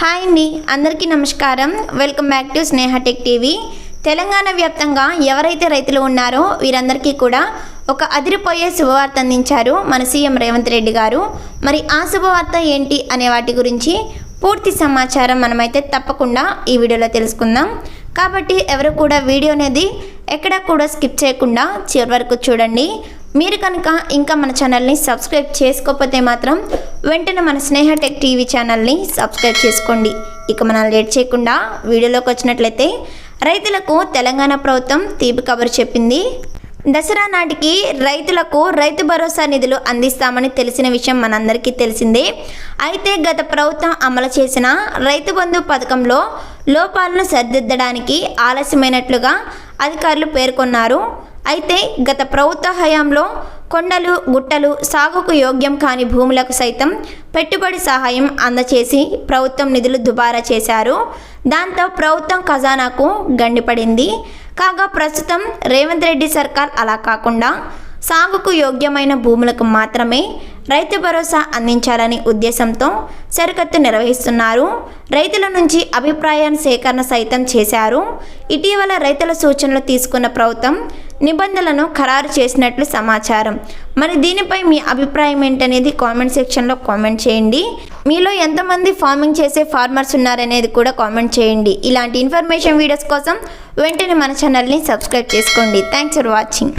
Hi అండి అందరికీ నమస్కారం. Welcome back to Sneha tech TV. Telangana వ్యాప్తంగా ఎవరైతే రైతులు ఉన్నారో వీరందరికీ కూడా ఒక అదిరిపోయే శుభవార్త అందించారు మన సీఎం రేవంత్ రెడ్డి గారు. మరి ఆ శుభవార్త ఏంటి అనే వాటి గురించి పూర్తి సమాచారం మనమైతే తప్పకుండా ఈ వీడియోలో తెలుసుకుందాం. కాబట్టి ఎవరు కూడా వీడియో అనేది ఎక్కడా కూడా స్కిప్ చేయకుండా చివరి వరకు చూడండి. మీరు కనుక ఇంకా మన ఛానల్ని సబ్స్క్రైబ్ చేసుకోకపోతే మాత్రం వెంటనే మన స్నేహ టెక్ టీవీ ఛానల్ని సబ్స్క్రైబ్ చేసుకోండి. ఇక మనం లేట్ చేయకుండా వీడియోలోకి వచ్చినట్లయితే రైతులకు తెలంగాణ ప్రభుత్వం తీపి కబురు చెప్పింది. దసరా నాటికి రైతులకు రైతు భరోసా నిధులు అందిస్తామని తెలిసిన విషయం మనందరికీ తెలిసిందే. అయితే గత ప్రభుత్వం అమలు చేసిన రైతు బంధు పథకంలో లోపాలను సరిదిద్దడానికి ఆలస్యమైనట్లుగా అధికారులు పేర్కొన్నారు. అయితే గత ప్రభుత్వ హయాంలో కొండలు గుట్టలు సాగుకు యోగ్యం కాని భూములకు సైతం పెట్టుబడి సహాయం అందచేసి ప్రభుత్వం నిధులు దుబారా చేశారు. దాంతో ప్రభుత్వం ఖజానాకు గండిపడింది. కాగా ప్రస్తుతం రేవంత్ రెడ్డి సర్కార్ అలా కాకుండా సాగుకు యోగ్యమైన భూములకు మాత్రమే రైతు భరోసా అందించాలని ఉద్దేశంతో సరికత్తు నిర్వహిస్తున్నారు. రైతుల నుంచి అభిప్రాయాన్ని సేకరణ సైతం చేశారు. ఇటీవల రైతుల సూచనలు తీసుకున్న ప్రభుత్వం నిబంధనలను ఖరారు చేసినట్లు సమాచారం. మరి దీనిపై మీ అభిప్రాయం ఏంటనేది కామెంట్ సెక్షన్లో కామెంట్ చేయండి. మీలో ఎంతమంది ఫార్మింగ్ చేసే ఫార్మర్స్ ఉన్నారనేది కూడా కామెంట్ చేయండి. ఇలాంటి ఇన్ఫర్మేషన్ వీడియోస్ కోసం వెంటనే మన ఛానల్ని సబ్స్క్రైబ్ చేసుకోండి. Thanks for watching.